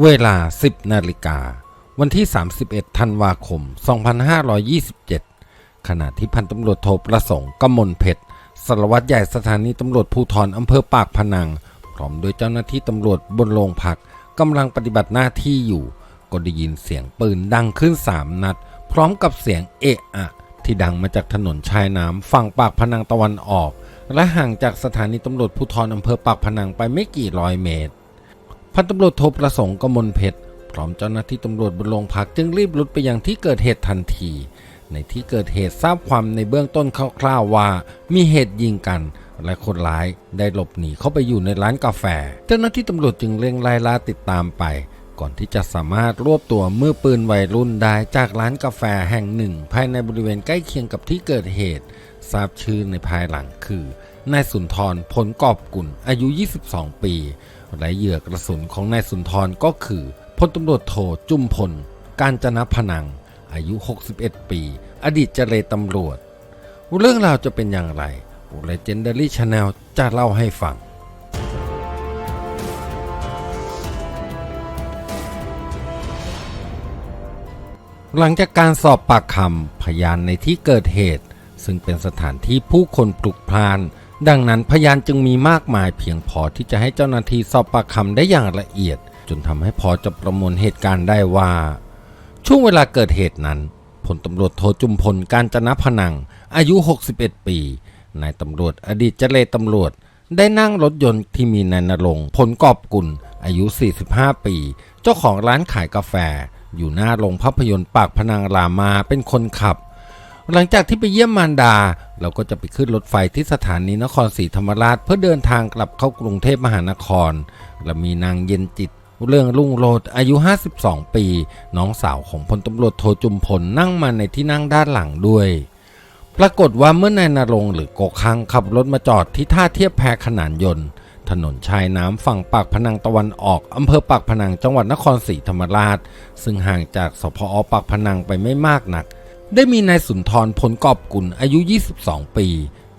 เวลา 10 นาฬิกา วันที่ 31 ธันวาคม 2527 ขณะที่พันตำรวจโทประสงค์กมลเพชรสารวัตรใหญ่สถานีตำรวจภูธรอำเภอปากพนัง พร้อมด้วยเจ้าหน้าที่ตำรวจบนโรงพักกำลังปฏิบัติหน้าที่อยู่ ก็ได้ยินเสียงปืนดังขึ้น 3 นัด พร้อมกับเสียงเอะอะ ที่ดังมาจากถนนชายน้ำฝั่งปากพนังตะวันออก และห่างจากสถานีตำรวจภูธรอำเภอปากพนังไปไม่กี่ร้อยเมตร พันตำรวจโทประสงค์กมลเพชรพร้อมเจ้าหน้าที่ตำรวจบนโรงพักจึงรีบรุดไปยังที่เกิดเหตุทันที ในที่เกิดเหตุทราบความในเบื้องต้นคร่าวๆว่า มีเหตุยิงกัน และคนร้ายได้หลบหนีเข้าไปอยู่ในร้านกาแฟ เจ้าหน้าที่ตำรวจจึงเร่งไล่ล่าติดตามไป ก่อนที่จะสามารถรวบตัวมือปืนวัยรุ่นได้จากร้านกาแฟแห่งหนึ่ง ภายในบริเวณใกล้เคียงกับที่เกิดเหตุ ทราบชื่อในภายหลังคือนายสุนทรผลกอบกุลอายุ 22 ปี และเหยื่อกระสุนของนายสุนทรก็คือพลตำรวจโทจุมพล การจนะพนัง อายุ 61 ปี อดีตเจรตำรวจ เรื่องราวจะเป็นอย่างไร Legendary Channel จะเล่าให้ฟังหลังจากการสอบปากคำพยานในที่เกิดเหตุ ซึ่งเป็นสถานที่ผู้คนปลุกพลาน ดังนั้นพยานจึงมีมากมายเพียงพอที่จะให้เจ้าหน้าที่สอบปากคำได้อย่างละเอียด จนทำให้พอจะประมวลเหตุการณ์ได้ว่า ช่วงเวลาเกิดเหตุนั้นพลตำรวจโทจุมพลการจนะพนัง อายุ 61 ปีนายตำรวจอดีตเจเลตำรวจ ได้นั่งรถยนต์ที่มีนายนรงผลกอบกุล อายุ 45 ปี เจ้าของร้านขายกาแฟ อยู่หน้าโรงภาพยนตร์ปากพนังรามาเป็นคนขับ หลังจากที่ไปเยี่ยมมารดา เราก็จะไปขึ้นรถไฟที่สถานีนครศรีธรรมราช เพื่อเดินทางกลับเข้ากรุงเทพมหานครและมีนางเย็นจิตเรื่องรุ่งโรดอายุ 52 ปี น้องสาวของพลตำรวจโทจุมพลนั่งมาในที่นั่งด้านหลังด้วย ปรากฏว่าเมื่อนายนรงหรือโกคังขับรถมาจอดที่ท่าเทียบแพขนานยนต์ ถนนชายน้ำฝั่งปากพนังตะวันออกอำเภอปากพนังจังหวัดนครศรีธรรมราช ซึ่งห่างจากสพอปากพนังไปไม่มากนัก ได้มีนายสุนทรผลกอบกุลอายุ 22 ปี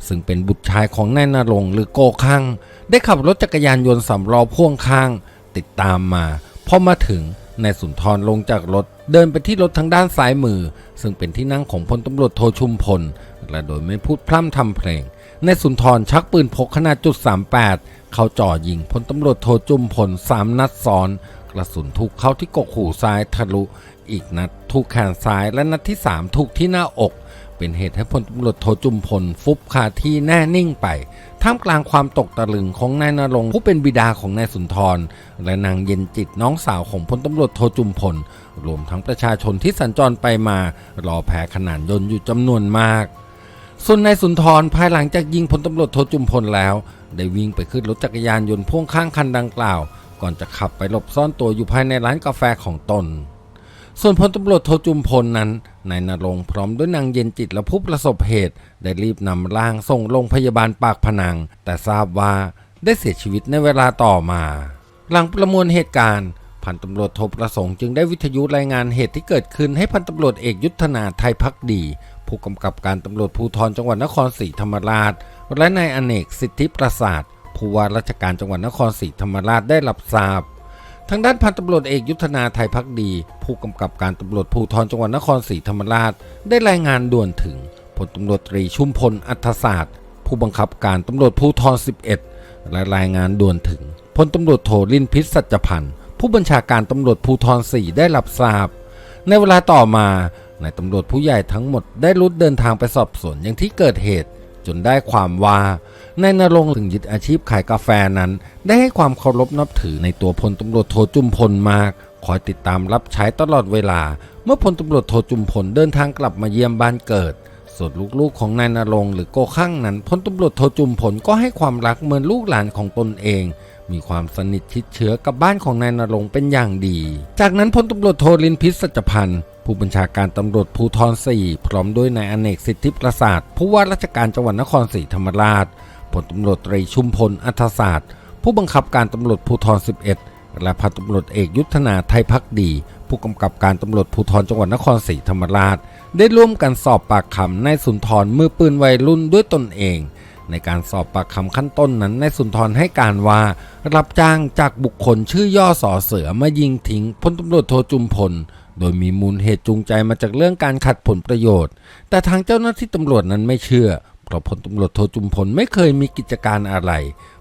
ซึ่งเป็นบุตรชายของนายนรงหรือโกคังได้ขับรถจักรยานยนต์สำล้อพ่วงข้าง ติดตามมาพอมาถึงนายสุนทรลงจากรถเดินไปที่รถทางด้านซ้ายมือ ซึ่งเป็นที่นั่งของพลตำรวจโทชุมพลและโดยไม่พูดพร่ำทำเพลงนายสุนทรชักปืนพกขนาดจุด38 เข้าจ่อยิงพลตำรวจโทจุมพลสามนัดซ้อน กระสุนถูกเข้าที่กกหูซ้ายทะลุ อีกนัดถูกแขนซ้ายและนัดที่ 3 ถูกที่หน้าอก เป็นเหตุให้พลตำรวจโทจุมพล ฟุบคาที่แน่นิ่งไป ท่ามกลางความตกตะลึงของนายนรงผู้เป็นบิดาของนายสุนทร และนางเย็นจิตน้องสาวของพลตำรวจโทจุมพล รวมทั้งประชาชนที่สัญจรไปมา รอแพ้ขนานยนต์อยู่จำนวนมากส่วนนายสุนทรภายหลังจากยิงพลตำรวจโทจุมพลแล้ว ได้วิ่งไปขึ้นรถจักรยานยนต์พ่วงข้างคันดังกล่าว ก่อนจะขับไปหลบซ่อนตัวอยู่ภายในร้านกาแฟของตน ส่วนพลตำรวจโทจุมพลนั้นนายนรงพร้อมด้วยนางเย็นจิตและผู้ประสบเหตุ ได้รีบนำร่างส่งโรงพยาบาลปากพนัง แต่ทราบว่าได้เสียชีวิตในเวลาต่อมา หลังประมวลเหตุการณ์พันตำรวจโทประสงค์จึงได้วิทยุรายงานเหตุที่เกิดขึ้นให้พันตำรวจเอกยุทธนาไทยพักดี ผู้กำกับการตำรวจภูธรจังหวัดนครศรีธรรมราช และนายอเนกสิทธิประสาท ผู้ว่าราชการจังหวัดนครศรีธรรมราชได้รับทราบ ทางด้านพันตำรวจเอกยุทธนาไทยพักดี ผู้กำกับการตำรวจภูธรจังหวัดนครศรีธรรมราช ได้รายงานด่วนถึงพลตำรวจตรีชุมพลอัธศาสตร์ ผู้บังคับการตำรวจภูธร 11 และรายงานด่วนถึงพลตำรวจโทลินพิษสัจพันธ์ผู้บัญชาการตำรวจภูธร 4 ได้รับทราบ ในเวลาต่อมานายตำรวจผู้ใหญ่ทั้งหมดได้รุดเดินทางไปสอบสวนอย่างที่เกิดเหตุ จนได้ความว่า นายนรงค์ถึงยึดอาชีพขายกาแฟนั้น ได้ให้ความเคารพนับถือในตัวพลตำรวจโทจุมพลมาก คอยติดตามรับใช้ตลอดเวลา เมื่อพลตำรวจโทจุมพลเดินทางกลับมาเยี่ยมบ้านเกิด ส่วนลูกๆของนายนรงค์หรือโกข้างนั้นพลตำรวจโทจุมพลก็ให้ความรักเหมือนลูกหลานของตนเองมีความสนิทชิดเชื้อกับบ้านของนายนรงค์เป็นอย่างดี จากนั้นพลตำรวจโทลินพิษสัจพันธ์ผู้บัญชาการตำรวจภูธร4พร้อมด้วยนายอเนกสิทธิประสาทผู้ว่าราชการจังหวัดนครศรีธรรมราช พลตำรวจตรีชุมพลอัธศาสตร์ ผู้บังคับการตำรวจภูธร 11 และพันตำรวจเอกยุทธนาไทยพักดี ผู้กำกับการตำรวจภูธรจังหวัดนครศรีธรรมราช ได้ร่วมกันสอบปากคำนายสุนทรมือปืนวัยรุ่นด้วยตนเอง ในการสอบปากคำขั้นต้นนั้นนายสุนทรให้การว่า รับจ้างจากบุคคลชื่อย่อสอเสือมายิงทิ้งพลตำรวจโทจุมพลโดยมีมูลเหตุจูงใจมาจากเรื่องการขัดผลประโยชน์ แต่ทางเจ้าหน้าที่ตำรวจนั้นไม่เชื่อ เพราะพลตำรวจโทจุมพลไม่เคยมีกิจการอะไร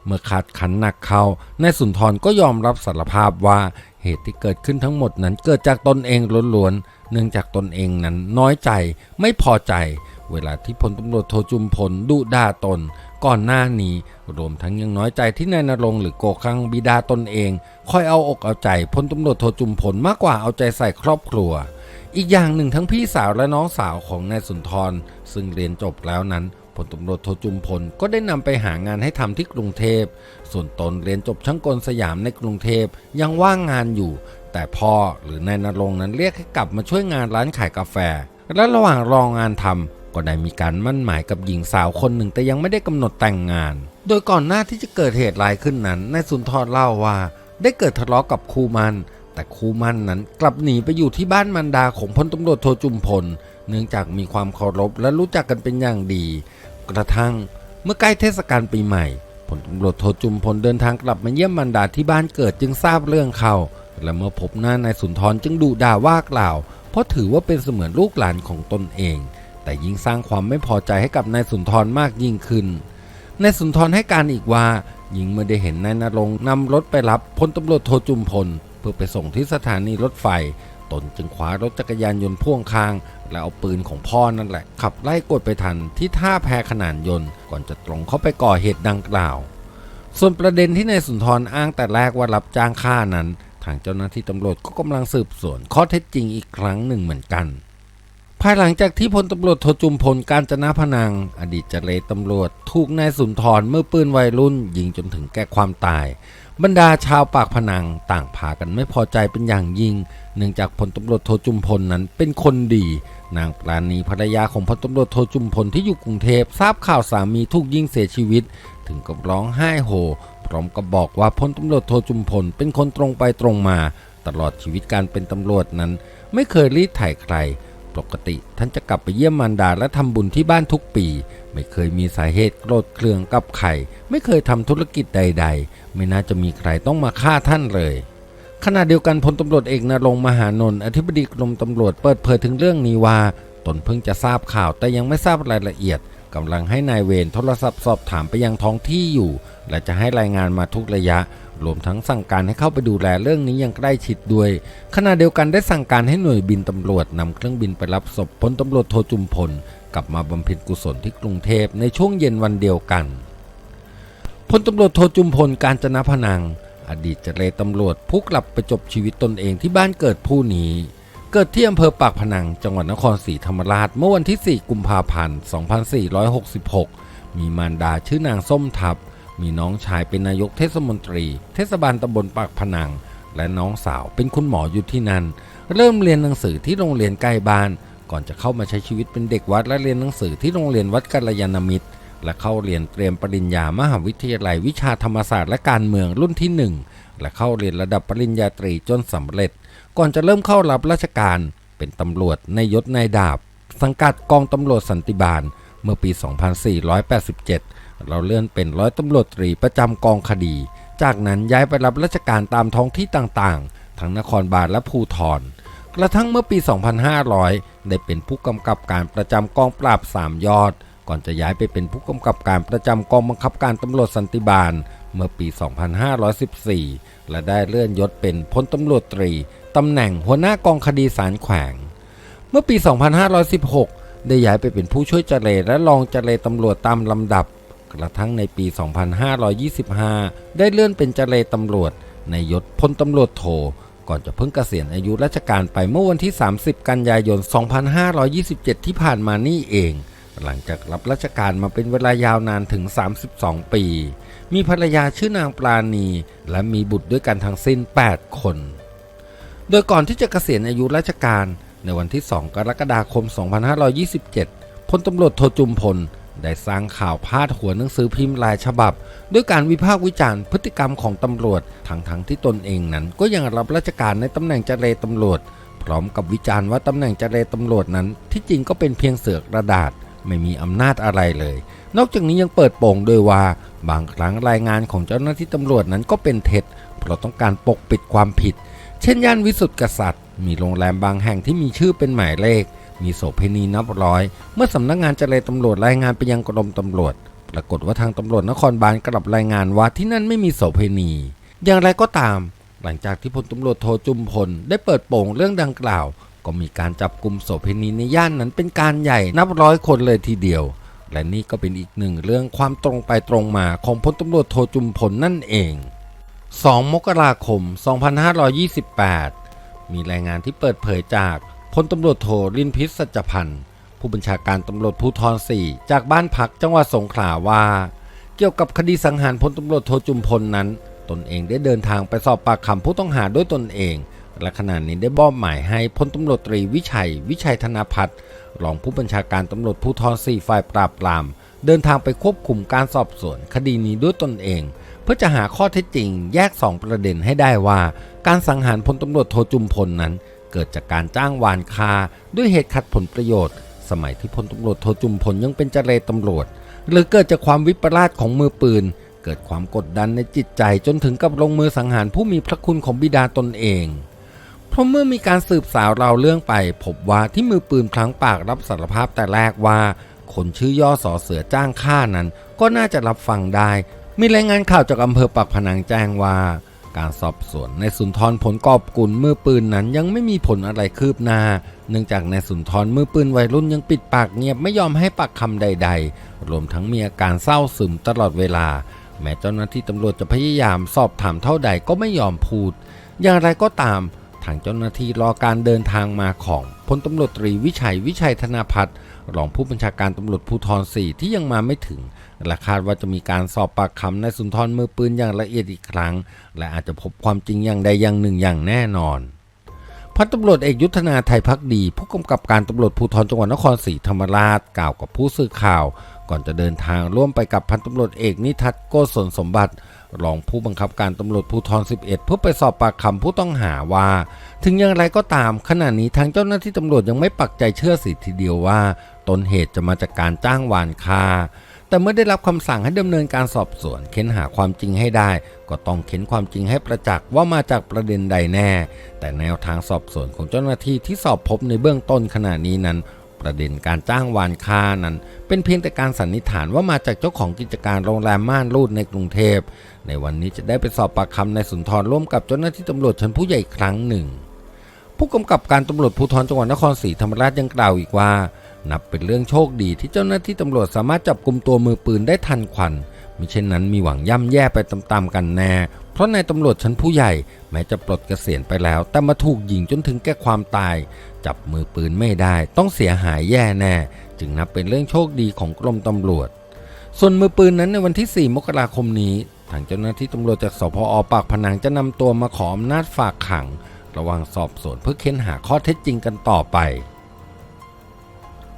เมื่อขาดขันหนักเข้านายสุนทรก็ยอมรับสารภาพว่าเหตุที่เกิดขึ้นทั้งหมดนั้นเกิดจากตนเองล้วนๆเนื่องจากตนเองนั้นน้อยใจไม่พอใจ เวลาที่พลตำรวจโทจุมพลดุด่าตน ก่อนหน้านี้ รวมทั้งยังน้อยใจที่นายนรงหรือโกคังบิดาตนเอง คอยเอาอกเอาใจพลตำรวจโทจุมพลมากกว่าเอาใจใส่ครอบครัว อีกอย่างหนึ่งทั้งพี่สาวและน้องสาวของนายสุนทร ซึ่งเรียนจบแล้วนั้น พลตำรวจโทจุมพลก็ได้นำไปหางานให้ทำที่กรุงเทพ ส่วนตนเรียนจบช่างกลสยามในกรุงเทพยังว่างงานอยู่ แต่พ่อหรือนายนรงนั้นเรียกให้กลับมาช่วยงานร้านขายกาแฟ และระหว่างรองงานทำก็ได้มีการมั่นหมายกับหญิงสาวคนหนึ่งแต่ยังไม่ได้กำหนดแต่งงาน โดยก่อนหน้าที่จะเกิดเหตุร้ายขึ้นนั้นนายสุนทรเล่าว่า ได้เกิดทะเลาะกับครูมันแต่ครูมันนั้นกลับหนีไปอยู่ที่บ้านมันดาของพลตำรวจโทจุมพล เนื่องจากมีความเคารพและรู้จักกันเป็นอย่างดี กระทั่งเมื่อใกล้เทศกาลปีใหม่พลตำรวจโทจุมพลเดินทางกลับมาเยี่ยมมันดาที่บ้านเกิดจึงทราบเรื่องเขาและเมื่อพบหน้านายสุนทรจึงดุด่าว่ากล่าว เพราะถือว่าเป็นเสมือนลูกหลานของตนเอง แต่ยิ่งสร้างความไม่พอใจให้กับนายสุนทรมากยิ่งขึ้นนายสุนทรให้การอีกว่าหญิงเมื่อได้เห็นนายนรงนำรถไปรับพลตำรวจโทจุมพล เพื่อไปส่งที่สถานีรถไฟ ตนจึงคว้ารถจักรยานยนต์พ่วงข้าง และเอาปืนของพ่อนั่นแหละ ขับไล่กดไปทันที่ท่าแพขนานยนต์ ก่อนจะตรงเข้าไปก่อเหตุดังกล่าว ส่วนประเด็นที่นายสุนทรอ้างแต่แรกว่ารับจ้างฆ่านั้น ทางเจ้าหน้าที่ตำรวจก็กำลังสืบสวนข้อเท็จจริงอีกครั้งหนึ่งเหมือนกันภายหลังจากที่พลตำรวจโทจุมพลการจนาพนัง อดีตเจรตำรวจ ถูกนายสุนทรเมื่อปืนวัยรุ่น ยิงจนถึงแก่ความตาย บรรดาชาวปากพนังต่างพากันไม่พอใจเป็นอย่างยิ่ง เนื่องจากพลตำรวจโทจุมพลนั้นเป็นคนดี นางปราณีภรรยาของพลตำรวจโทจุมพลที่อยู่กรุงเทพทราบข่าวสามีถูกยิงเสียชีวิต ถึงกับร้องไห้โฮพร้อมกับบอกว่าพลตำรวจโทจุมพลเป็นคนตรงไปตรงมา ตลอดชีวิตการเป็นตำรวจนั้น ไม่เคยรีดไถ่ใคร ปกติท่านจะกลับไปเยี่ยมมารดาและทำบุญที่บ้านทุกปี ไม่เคยมีสาเหตุโกรธเคืองกับใครไม่เคยทำธุรกิจใด ๆ ไม่น่าจะมีใครต้องมาฆ่าท่านเลยขณะเดียวกันพลตำรวจเอกนรงมหานนท์อธิบดีกรมตำรวจเปิดเผยถึงเรื่องนี้ว่า ตนเพิ่งจะทราบข่าวแต่ยังไม่ทราบรายละเอียด กำลังให้นายเวรโทรศัพท์สอบถามไปยังท้องที่อยู่ และจะให้รายงานมาทุกระยะ รวมทั้งสั่งการให้เข้าไปดูแลเรื่องนี้อย่างใกล้ชิดด้วย ขณะเดียวกันได้สั่งการให้หน่วยบินตำรวจนำเครื่องบินไปรับศพพลตำรวจโทจุมพล กลับมาบำเพ็ญกุศลที่กรุงเทพในช่วงเย็นวันเดียวกันพลตำรวจโทจุมพลการจนะพนัง อดีตเจรตำรวจผู้กลับไปจบชีวิตตนเองที่บ้านเกิดผู้นี้ เกิดที่อำเภอปากพนัง จังหวัดนครศรีธรรมราช เมื่อวันที่ 4 กุมภาพันธ์ 2466 มีมารดาชื่อนางส้มทับ มีน้องชายเป็นนายกเทศมนตรี เทศบาลตำบลปากพนัง และน้องสาวเป็นคุณหมออยู่ที่นั่น เริ่มเรียนหนังสือที่โรงเรียนใกล้บ้าน ก่อนจะเข้ามาใช้ชีวิตเป็นเด็กวัดและเรียนหนังสือที่โรงเรียนวัดกัลยาณมิตร และเข้าเรียนเตรียมปริญญามหาวิทยาลัยวิชาธรรมศาสตร์และการเมืองรุ่นที่หนึ่งและเข้าเรียนระดับปริญญาตรีจนสำเร็จ ก่อนจะเริ่มเข้ารับราชการ เป็นตำรวจในยศนายดาบ สังกัดกองตำรวจสันติบาล เมื่อปี 2487 เราเลื่อนเป็นร้อยตำรวจตรีประจำกองคดี จากนั้นย้ายไปรับราชการตามท้องที่ต่างๆ ทั้งนครบาลและภูทรกระทั่งเมื่อปี 2500 ได้เป็นผู้กำกับการประจำกองปราบสามยอด ก่อนจะย้ายไปเป็นผู้กำกับการประจำกองบังคับการตำรวจสันติบาล เมื่อปี 2514 และได้เลื่อนยศเป็นพลตำรวจตรี ตำแหน่งหัวหน้ากองคดีสารแขวง เมื่อปี 2516 ได้ย้ายไปเป็นผู้ช่วยเจรและรองเจรตำรวจตามลำดับ กระทั่งในปี 2525 ได้เลื่อนเป็นเจรตำรวจ ในยศพลตำรวจโท ก่อนจะเพิ่งเกษียณอายุราชการไปเมื่อวันที่ 30 กันยายน 2527 ที่ผ่านมานี่เอง หลังจากรับราชการมาเป็นเวลายาวนานถึง 32 ปี มีภรรยาชื่อนางปราณี และมีบุตรด้วยกันทั้งสิ้น 8 คน โดยก่อนที่จะเกษียณอายุราชการ ในวันที่ 2 กรกฎาคม 2527 พลตำรวจโทจุมพล ได้สร้างข่าวพาดหัวหนังสือพิมพ์รายฉบับ ด้วยการวิพากษ์วิจารณ์พฤติกรรมของตำรวจ ทั้งๆที่ตนเองนั้นก็ยังรับราชการในตำแหน่งเจรตำรวจ พร้อมกับวิจารณ์ว่าตำแหน่งเจรตำรวจนั้น ที่จริงก็เป็นเพียงเสือกระดาษ ไม่มีอำนาจอะไรเลย นอกจากนี้ยังเปิดโปงด้วยว่าบางครั้งรายงานของเจ้าหน้าที่ตำรวจนั้นก็เป็นเท็จ เพราะต้องการปกปิดความผิด เช่นย่านวิสุทธิกษัตริย์ มีโรงแรมบางแห่งที่มีชื่อเป็นหมายเลข มีโสเภณีนับร้อย เมื่อสำนักงานเจรตำรวจรายงานไปยังกรมตำรวจ ปรากฏว่าทางตำรวจนครบาลกลับรายงานว่าที่นั่นไม่มีโสเภณี อย่างไรก็ตาม หลังจากที่พลตำรวจโทจุมพลได้เปิดโปงเรื่องดังกล่าว ก็มีการจับกลุ่มโสเภณีในย่านนั้นเป็นการใหญ่นับร้อยคนเลยทีเดียว และนี่ก็เป็นอีกหนึ่งเรื่องความตรงไปตรงมาของพลตำรวจโทจุมพลนั่นเอง 2 มกราคม 2528 มีรายงานที่เปิดเผยจากพลตำรวจโทลินพิษสัจพันธ์ ผู้บัญชาการตำรวจภูธร 4 จากบ้านพักจังหวัดสงขลาว่า เกี่ยวกับคดีสังหารพลตำรวจโทจุมพลนั้น ตนเองได้เดินทางไปสอบปากคำผู้ต้องหาด้วยตนเอง และขณะนี้ได้มอบหมายให้พลตำรวจตรีวิชัย วิชัยธนพัฒน์รองผู้บัญชาการตำรวจภูธร 4 ฝ่ายปราบปราม เดินทางไปควบคุมการสอบสวน คดีนี้ด้วยตนเอง เพื่อจะหาข้อเท็จจริงแยก 2 ประเด็นให้ได้ว่า การสังหารพลตำรวจโทจุมพลนั้น เกิดจากการจ้างวานคาด้วยเหตุขัดผลประโยชน์ สมัยที่พลตำรวจโทจุมพลยังเป็นเจเรตำรวจ หรือเกิดจากความวิปลาสของมือปืน เกิดความกดดันในจิตใจจนถึงกับลงมือสังหารผู้มีพระคุณของบิดาตนเองเพราะเมื่อมีการสืบสาวเราวเรื่องไป พบว่าที่มือปืนพลั้งปากรับสารภาพแต่แรกว่า คนชื่อย่อสอเสือจ้างฆ่านั้น ก็น่าจะรับฟังได้ มีรายงานข่าวจากอำเภอปากพนังแจ้งว่า การสอบสวนในสุนทรผลกอบกุลมือปืนนั้นยังไม่มีผลอะไรคืบหน้า เนื่องจากในสุนทรมือปืนวัยรุ่นยังปิดปากเงียบไม่ยอมให้ปากคำใด ๆ รวมทั้งมีอาการเศร้าซึมตลอดเวลา แม้เจ้าหน้าที่ตำรวจจะพยายามสอบถามเท่าใดก็ไม่ยอมพูด อย่างไรก็ตาม ทางเจ้าหน้าที่รอการเดินทางมาของพลตำรวจตรีวิชัยวิชัยธนาพัฒน์รองผู้บัญชาการตำรวจภูธร4ที่ยังมาไม่ถึงและคาดว่าจะมีการสอบปากคำในสุนทรมือปืนอย่างละเอียดอีกครั้ง และอาจจะพบความจริงอย่างใดอย่างหนึ่งอย่างแน่นอนพันตำรวจเอกยุทธนาไทยพักดี ผู้กำกับการตำรวจภูธรจังหวัดนครศรีธรรมราชกล่าวกับผู้สื่อข่าว ก่อนจะเดินทางร่วมไปกับพันตำรวจเอกนิทัศน์โกศลสมบัติ รองผู้บังคับการตำรวจภูธร 11 เพื่อไปสอบปากคำผู้ต้องหาว่า ถึงอย่างไรก็ตามขณะนี้ทางเจ้าหน้าที่ตำรวจยังไม่ปักใจเชื่อสิทีเดียวว่า ต้นเหตุจะมาจากการจ้างวานฆ่าแต่เมื่อได้รับคำสั่งให้ดำเนินการสอบสวน เค้นหาความจริงให้ได้ ก็ต้องเค้นความจริงให้ประจักษ์ว่ามาจากประเด็นใดแน่ แต่แนวทางสอบสวนของเจ้าหน้าที่ที่สอบพบในเบื้องต้นขณะนี้นั้น ประเด็นการจ้างวานฆ่านั้น เป็นเพียงแต่การสันนิษฐานว่ามาจากเจ้าของกิจการโรงแรมม่านรูดในกรุงเทพ ในวันนี้จะได้ไปสอบปากคำในสุนทรร่วมกับเจ้าหน้าที่ตำรวจชั้นผู้ใหญ่ครั้งหนึ่ง ผู้กำกับการตำรวจภูธรจังหวัดนครศรีธรรมราชยังกล่าวอีกว่า นับเป็นเรื่องโชคดีที่เจ้าหน้าที่ตำรวจสามารถจับกลุ่มตัวมือปืนได้ทันควันมิเช่นนั้นมีหวังย่ำแย่ไปตามๆกันแน่ เพราะนายตำรวจชั้นผู้ใหญ่แม้จะปลดเกษียณไปแล้ว แต่มาถูกยิงจนถึงแก่ความตาย จับมือปืนไม่ได้ ต้องเสียหายแย่แน่ จึงนับเป็นเรื่องโชคดีของกรมตำรวจ ส่วนมือปืนนั้นในวันที่ 4 มกราคมนี้ ทางเจ้าหน้าที่ตำรวจจากสพอปากพนังจะนำตัวมาขออำนาจฝากขัง ระหว่างสอบสวนเพื่อเค้นหาข้อเท็จจริงกันต่อไป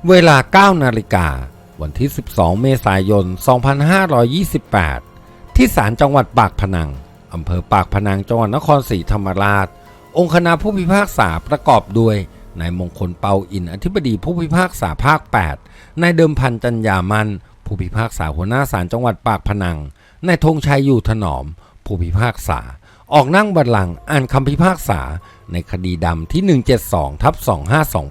เวลา 9 นาฬิกา วันที่ 12 เมษายน 2528 ที่ศาลจังหวัดปากพนังอำเภอปากพนังจังหวัดนครศรีธรรมราช องค์คณะผู้พิพากษาประกอบด้วยนายมงคลเปาอินอธิบดีผู้พิพากษาภาค 8 นายเดิมพันจัญญามัน ผู้พิพากษาหัวหน้าศาลจังหวัดปากพนัง นายธงชัยอยู่ถนอม ผู้พิพากษา ออกนั่งบัลลังก์อ่านคำพิพากษา ในคดีดำที่ 172ทับ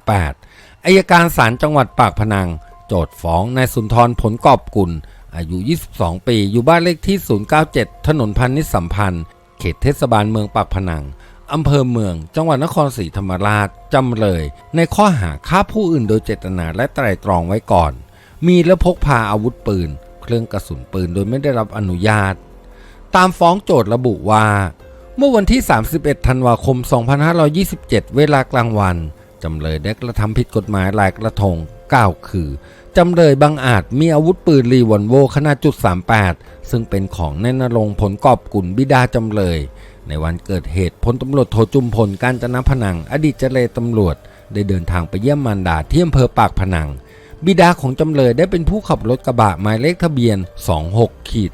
2528อายการศาลจังหวัดปากพนัง โจทย์ฟ้องนายสุนทรผลกอบกุล อายุ 22 ปี อยู่บ้านเลขที่ 097 ถนนพันนิสสัมพันธ์ เขตเทศบาลเมืองปากพนังอำเภอเมือง จังหวัดนครศรีธรรมราช จำเลย ในข้อหาฆ่าผู้อื่นโดยเจตนาและไตร่ตรองไว้ก่อน มีและพกพาอาวุธปืน เครื่องกระสุนปืนโดยไม่ได้รับอนุญาต ตามฟ้องโจทย์ระบุว่า เมื่อวันที่ 31 ธันวาคม 2527 เวลากลางวัน จำเลยได้กระทำผิดกฎหมายหลายกระทงกล่าวคือ จำเลยบางอาจมีอาวุธปืนรีวอลโวขนาดจุด38 ซึ่งเป็นของแนนรงผลกอบกุลบิดาจำเลย ในวันเกิดเหตุพลตำรวจโทจุมพลการจนพนัง อดีตเจเลตำรวจ ได้เดินทางไปเยี่ยมมารดาที่อำเภอปากพนัง บิดาของจำเลยได้เป็นผู้ขับรถกระบะหมายเลขทะเบียน 26ขีด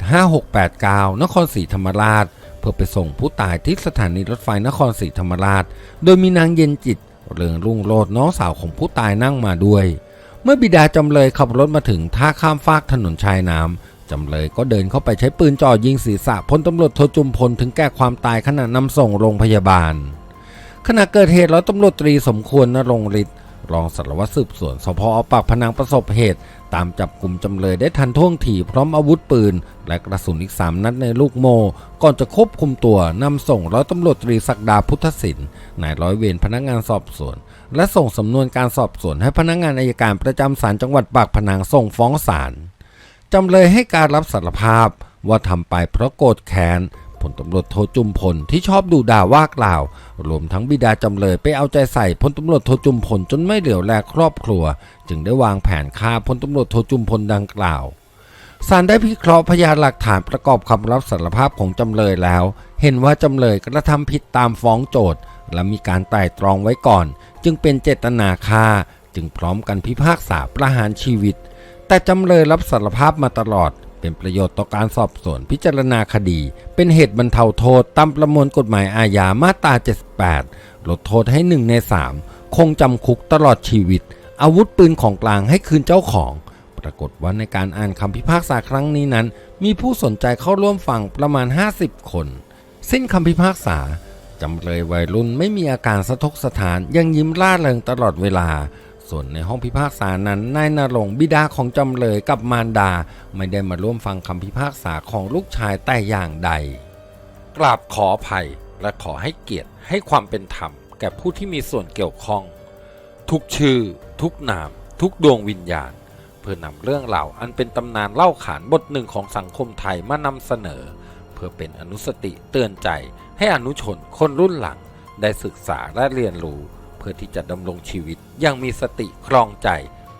5689 นครศรีธรรมราช เพื่อไปส่งผู้ตายที่สถานีรถไฟนครศรีธรรมราช โดยมีนางเย็นจิตเรืองรุ่งโรจน์น้องสาวของผู้ตายนั่งมาด้วย เมื่อบิดาจำเลยขับรถมาถึงท่าข้ามฟากถนนชายน้ำจำเลยก็เดินเข้าไปใช้ปืนจ่อยิงศีรษะพลตำรวจโทจุมพลถึงแก่ความตายขณะนำส่งโรงพยาบาลขณะเกิดเหตุร้อยตำรวจตรีสมควรนรงฤทธิ์ รองสารวัตรสืบสวนสพปากพนังประสบเหตุ ตามจับกลุ่มจำเลยได้ทันท่วงทีพร้อมอาวุธปืน และกระสุนอีกสามนัดในลูกโม ก่อนจะควบคุมตัวนำส่งร้อยตำรวจตรีศักดาพุทธศิลป์นายร้อยเวรพนักงานสอบสวน และส่งสำนวนการสอบสวนให้พนักงานอายการประจำศาลจังหวัดปากพนังส่งฟ้องศาลจำเลยให้การรับสารภาพว่าทำไปเพราะโกรธแค้น พลตำรวจโทจุมพลที่ชอบดูด่าว่ากล่าว รวมทั้งบิดาจำเลยไปเอาใจใส่พลตำรวจโทจุมพลจนไม่เหลียวแลครอบครัว จึงได้วางแผนฆ่าพลตำรวจโทจุมพลดังกล่าวศาลได้พิเคราะห์พยานหลักฐานประกอบคำรับสารภาพของจำเลยแล้ว เห็นว่าจำเลยกระทำผิดตามฟ้องโจทย์ และมีการไต่ตรองไว้ก่อน จึงเป็นเจตนาฆ่า จึงพร้อมกันพิพากษาประหารชีวิต แต่จำเลยรับสารภาพมาตลอด เป็นประโยชน์ต่อการสอบสวนพิจารณาคดี เป็นเหตุบรรเทาโทษตามประมวลกฎหมายอาญามาตรา 78 ลดโทษให้ 1 ใน 3 คงจำคุกตลอดชีวิต อาวุธปืนของกลางให้คืนเจ้าของ ปรากฏว่าในการอ่านคำพิพากษาครั้งนี้นั้น มีผู้สนใจเข้าร่วมฟังประมาณ 50 คน สิ้นคำพิพากษาจำเลยวัยรุ่นไม่มีอาการสะทกสะทานยังยิ้มร่าเริงตลอดเวลา ส่วนในห้องพิพากษานั้นนายนรงบิดาของจำเลยกับมารดาไม่ได้มาร่วมฟังคำพิพากษาของลูกชายแต่อย่างใด กราบขออภัยและขอให้เกียรติให้ความเป็นธรรมแก่ผู้ที่มีส่วนเกี่ยวข้อง ทุกชื่อ ทุกนาม ทุกดวงวิญญาณ เพื่อนำเรื่องราอันเป็นตำนานเล่าขานบทหนึ่งของสังคมไทยมานำเสนอ เพื่อเป็นอนุสติเตือนใจให้อนุชนคนรุ่นหลังได้ศึกษาและเรียนรู้ เพื่อที่จะดำรงชีวิตยังมีสติครองใจ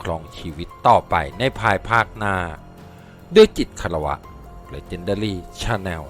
ครองชีวิตต่อไปในภายภาคหน้า ด้วยจิตคารวะ Legendary Channel